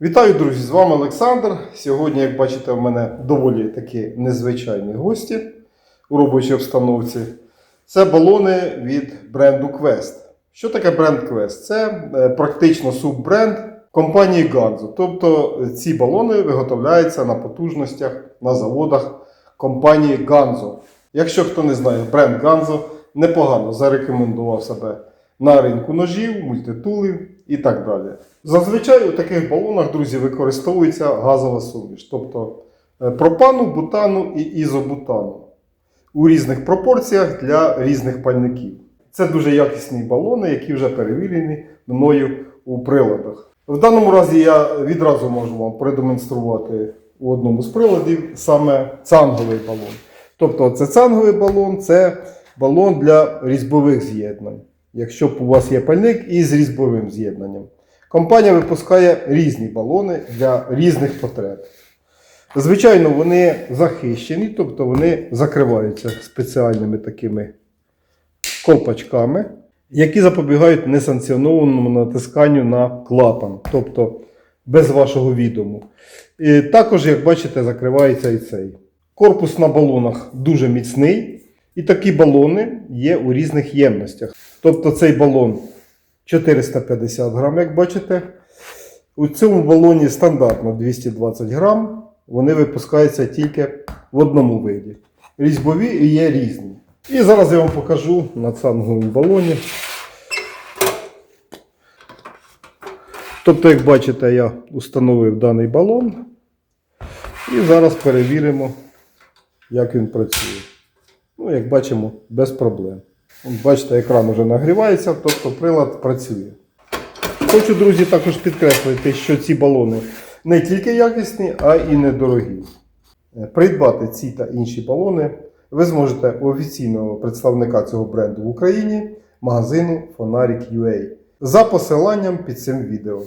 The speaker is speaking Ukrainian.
Вітаю, друзі! З вами Олександр. Сьогодні, як бачите, в мене доволі такі незвичайні гості у робочій обстановці. Це балони від бренду Quest. Що таке бренд Quest? Це е, практично суббренд компанії Ganzo. Тобто ці балони виготовляються на потужностях на заводах компанії Ganzo. Якщо хто не знає, бренд Ganzo непогано зарекомендував себе на ринку ножів, мультитулів і так далі. Зазвичай у таких балонах, друзі, використовується газова суміш, тобто е, пропану, бутану і ізобутану у різних пропорціях для різних пальників. Це дуже якісні балони, які вже перевірені мною у приладах. В даному разі я відразу можу вам продемонструвати у одному з приладів саме цанговий балон. Тобто це цанговий балон, це балон для різьбових з'єднань. Якщо у вас є пальник із різьбовим з'єднанням. Компанія випускає різні балони для різних потреб. Звичайно, вони захищені, тобто вони закриваються спеціальними такими колпачками, які запобігають несанкціонованому натисканню на клапан, тобто без вашого відому. І також, як бачите, закривається і цей. Корпус на балонах дуже міцний, і такі балони є у різних ємностях. Тобто цей балон 450 грам, як бачите. У цьому балоні стандартно 220 грам. Вони випускаються тільки в одному виді. Різьбові є різні. І зараз я вам покажу на цанговому балоні. Тобто, як бачите, я установив даний балон. І зараз перевіримо, як він працює. Ну, як бачимо, без проблем. Бачите, екран вже нагрівається, тобто прилад працює. Хочу, друзі, також підкреслити, що ці балони не тільки якісні, а і недорогі. Е, Придбати ці та інші балони ви зможете у офіційного представника цього бренду в Україні, магазину Фонарик.ua за посиланням під цим відео.